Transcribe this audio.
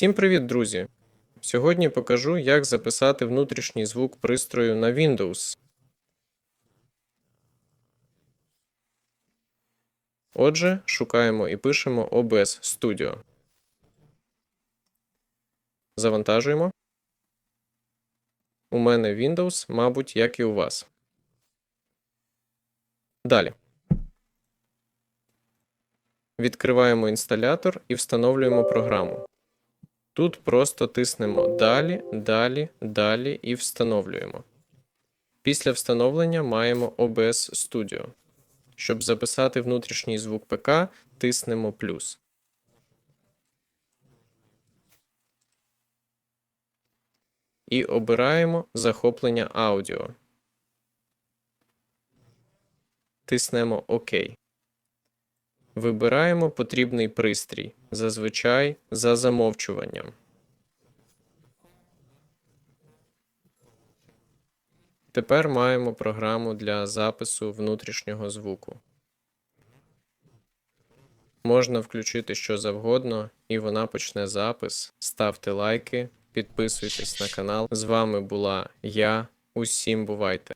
Всім привіт, друзі! Сьогодні покажу, як записати внутрішній звук пристрою на Windows. Отже, шукаємо і пишемо OBS Studio. Завантажуємо. У мене Windows, мабуть, як і у вас. Далі. Відкриваємо інсталятор і встановлюємо програму. Тут просто тиснемо Далі, Далі, Далі і встановлюємо. Після встановлення маємо OBS Studio. Щоб записати внутрішній звук ПК, тиснемо плюс. І обираємо захоплення аудіо. Тиснемо ОК. Вибираємо потрібний пристрій, зазвичай за замовчуванням. Тепер маємо програму для запису внутрішнього звуку. Можна включити що завгодно, і вона почне запис. Ставте лайки, підписуйтесь на канал. З вами була я. Усім бувайте!